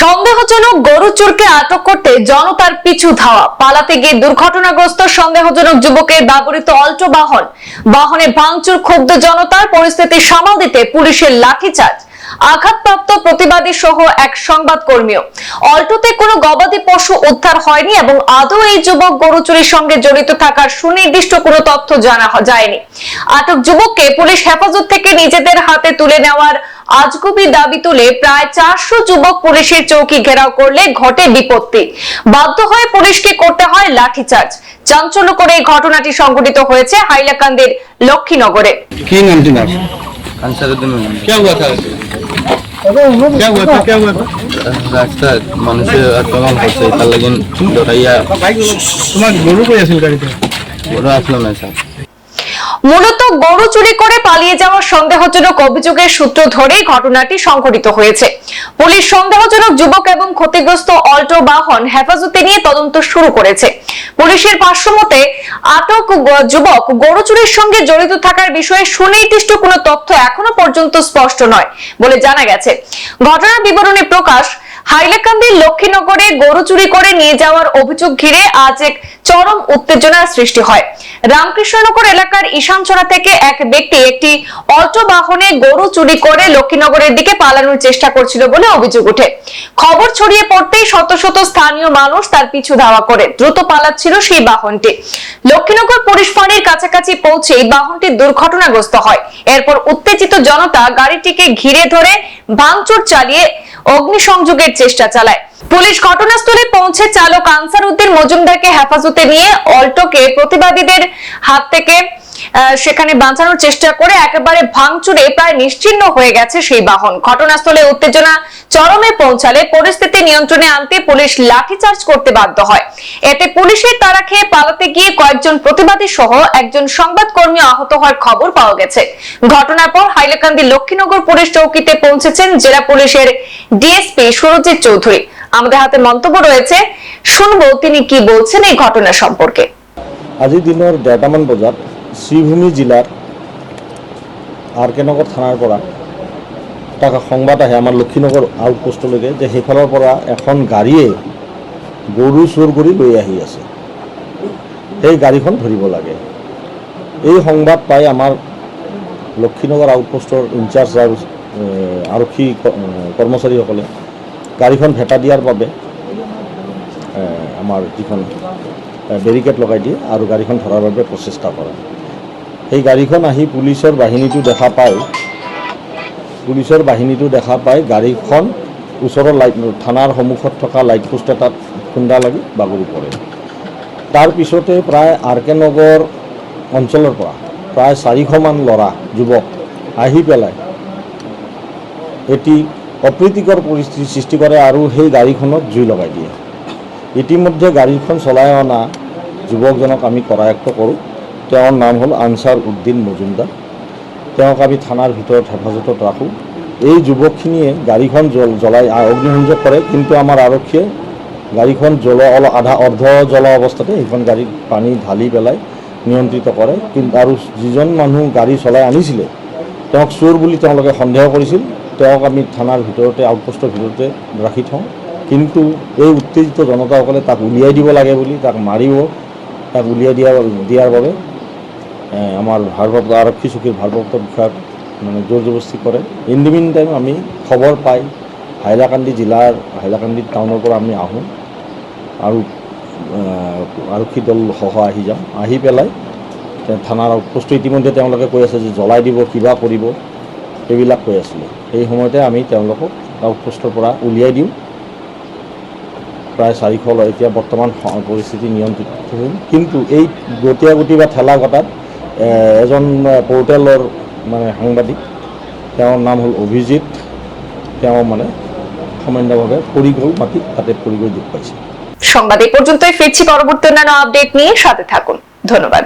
সন্দেহজনক গরু চোরকে আটক করতে জনতার পিছু ধাওয়া। পালাতে গিয়ে দুর্ঘটনাগ্রস্ত সন্দেহজনক যুবকের ব্যবহৃত অল্টো বাহন। বাহনে ভাঙচুর ক্ষুব্ধ জনতার পরিস্থিতি সামাল দিতে পুলিশের লাঠিচার্জ। আঘাতপ্রাপ্ত প্রতিবাদী সহ এক সংবাদ কর্মীও অল্টোতে কোনো গবাদি পশু উদ্ধার হয়নি এবং আদৌ এই যুবক গরু চুরির সঙ্গে জড়িত থাকার সুনির্দিষ্ট কোনো তথ্য জানা যায়নি। আটক যুবককে পুলিশ হেফাজত থেকে নিজেদের হাতে তুলে নেওয়ার আজগুবি দাবি তুলে প্রায় চারশো যুবক পুলিশের চৌকি ঘেরাও করলে ঘটে বিপত্তি বাধ্য হয়ে পুলিশকে করতে হয় লাঠিচার্জ চাঞ্চল্য করে এই ঘটনাটি সংঘটিত হয়েছে হাইলাকান্দির লক্ষ্মীনগরে কি নাম তোমার আনসারুদ্দিন क्या हुआ था क्या हुआ था क्या हुआ था রাস্তা মানুষের আক্রমণ করছে তার লাগিন দৌড়াইয়া তোমার গরু কই আছিল গাড়িতে ওরা আসলো না স্যার মূলত গরু চুরি করে পালিয়ে যাওয়ার সন্দেহজনক অভিযোগের সূত্র ধরেই ঘটনাটি সংঘটিত হয়েছে। পুলিশ সন্দেহজনক যুবক এবং ক্ষতিগ্রস্ত অল্টো বাহন হেফাজতে নিয়ে তদন্ত শুরু করেছে। পুলিশের ভাষ্য মতে আটক যুবক গরু চুরির সঙ্গে জড়িত থাকার বিষয়ে সুনির্দিষ্ট কোনো তথ্য এখনও পর্যন্ত স্পষ্ট নয় বলে জানা গেছে। ঘটনার বিবরণী প্রকাশ হাইলাকান্দির লক্ষ্মীনগরে গরু চুরি করে নিয়ে যাওয়ার অভিযোগ ঘিরে আজ এক চরম উত্তেজনার সৃষ্টি হয়। রামকৃষ্ণনগর এলাকার ঈশানচড়া থেকে এক ব্যক্তি একটি অল্টো বাহনে গরু চুরি করে লক্ষ্মীনগরের দিকে পালানোর চেষ্টা করছিল বলে অভিযোগ ওঠে। খবর ছড়িয়ে পড়তেই শত শত স্থানীয় মানুষ তার পিছু ধাওয়া করে। দ্রুত পালাচ্ছিল সেই বাহনটি। লক্ষ্মীনগর পুলিশ ফাঁড়ির কাছাকাছি পৌঁছেই বাহনটি দুর্ঘটনাগ্রস্ত হয়। এরপর উত্তেজিত জনতা গাড়িটিকে ঘিরে ধরে ভাঙচুর চালিয়ে অগ্নিসংযোগের চেষ্টা চালায়। পুলিশ ঘটনাস্থলে পৌঁছে চালক আনসার উদ্দিন মজুমদারকে হেফাজতে নিয়ে অল্টোকে প্রতিবাদীদের হাত থেকে সেখানে বাঁচানোর চেষ্টা করে একেবারে ভাঙচুরে প্রায় নিশ্চিহ্ন হয়ে গেছে সেই বাহন। ঘটনাস্থলে উত্তেজনা চরমে পৌঁছালে পরিস্থিতি নিয়ন্ত্রণে আনতে পুলিশ লাঠিচার্জ করতে বাধ্য হয়। এতে পুলিশের তাড়া খেয়ে পালাতে গিয়ে কয়েকজন প্রতিবাদী সহ একজন সংবাদকর্মী আহত হওয়ার খবর পাওয়া গেছে। ঘটনার পর হাইলাকান্দি লক্ষ্মীনগর পুলিশ চৌকিতে পৌঁছেছেন জেলা পুলিশের ডিএসপি সুরজিৎ চৌধুরী। আমাদের হাতে মন্তব্য রয়েছে, শুনব তিনি কি বলছেন এই ঘটনা সম্পর্কে। আজিৰ দিনৰ ডেৰটামান বজাত আৰ কে নগৰ থানাৰ পৰা এটা সংবাদ আহে আমাৰ লক্ষীনগৰ আউটপোষ্টলৈকে যে সেইফালৰ পৰা এখন গাড়ীয়ে গৰু চোৰ কৰি লৈ আহি আছে। সেই গাড়ীখন ধৰিব লাগে। এই সংবাদ পাই আমাৰ লক্ষীনগৰ আউটপোষ্টৰ ইনচাৰ্জ আৰু আৰক্ষী কৰ্মচাৰীসকলে গাড়ীখন ভেটা দিয়াৰ বাবে আমাৰ যিখন বেৰিকেড লগাই দিয়ে আৰু গাড়ীখন ধৰাৰ বাবে প্ৰচেষ্টা কৰে। সেই গাড়ীখন আহি পুলিচৰ বাহিনীটো দেখা পাই। পুলিচৰ বাহিনীটো দেখা পাই গাড়ীখন ওচৰৰ লাইট থানাৰ সন্মুখত থকা লাইট পোষ্ট এটাত খুন্দা লাগি বাগৰি পৰে। তাৰ পিছতে প্ৰায় আৰ কে নগৰ অঞ্চলৰ পৰা প্ৰায় চাৰিশমান ল'ৰা, যুৱক আহি পেলাই এটি অপ্ৰীতিকৰ পৰিস্থিতি সৃষ্টি কৰে আৰু সেই গাড়ীখনত জুই লগাই দিয়ে। ইতিমধ্যে গাড়ীখন চলাই অনা যুৱকজনক আমি কৰায়ত্ব কৰোঁ। তেওঁৰ নাম হ'ল আনচাৰ উদ্দিন মজুমদাৰ। তেওঁক আমি থানাৰ ভিতৰত হেফাজতত ৰাখোঁ। এই যুৱকখিনিয়ে গাড়ীখন জ্বল জ্বলাই অগ্নিসংযোগ কৰে, কিন্তু আমাৰ আৰক্ষীয়ে গাড়ীখন জ্বল অলপ আধা অৰ্ধ জ্বলা অৱস্থাতে সেইখন গাড়ীত পানী ঢালি পেলাই নিয়ন্ত্ৰিত কৰে। কিন্তু আৰু যিজন মানুহ গাড়ী চলাই আনিছিলে, তেওঁক চোৰ বুলি তেওঁলোকে সন্দেহ কৰিছিল, তেওঁক আমি থানাৰ ভিতৰতে, আউটপোষ্টৰ ভিতৰতে ৰাখি থওঁ। কিন্তু এই উত্তেজিত জনতাসকলে তাক উলিয়াই দিব লাগে বুলি, তাক মাৰিব, তাক উলিয়াই দিয়া দিয়াৰ বাবে এ, আমাৰ ভাৰপ্ৰাপ্ত আৰক্ষী চকীৰ ভাৰপ্ৰাপ্ত বিষয়াক মানে জোৰ জবস্তি কৰে ইন দি টাইম আমি খবৰ পাই হাইলাকান্দি জিলাৰ হাইলাকান্দি টাউনৰ পৰা আমি আহোঁ আৰু আৰক্ষী দল সহ আহি যাওঁ আহি পেলাই থানাৰ আউটপোষ্ট ইতিমধ্যে তেওঁলোকে কৈ আছে যে জ্বলাই দিব কিবা কৰিব সেইবিলাক কৈ আছিলে। সেই সময়তে আমি তেওঁলোকক পৰা উলিয়াই দিওঁ। প্ৰায় চাৰিশ লয়। এতিয়া বৰ্তমান পৰিস্থিতি নিয়ন্ত্ৰিত। কিন্তু এই গতিয়া গতি বা ঠেলা কটাত এ, এজন এ, মানে সাংবাদিক। তেওঁৰ নাম হ'ল অভিজিত। তেওঁ মানে সামান্যভাৱে পৰি গ'ল তাতে পৰি গৈ দুখ পাইছে। সংবাদ এই পর্যন্তই। ফিরছি পরবর্তী অন্যান্য আপডেট নিয়ে সাথে থাকুন। ধন্যবাদ।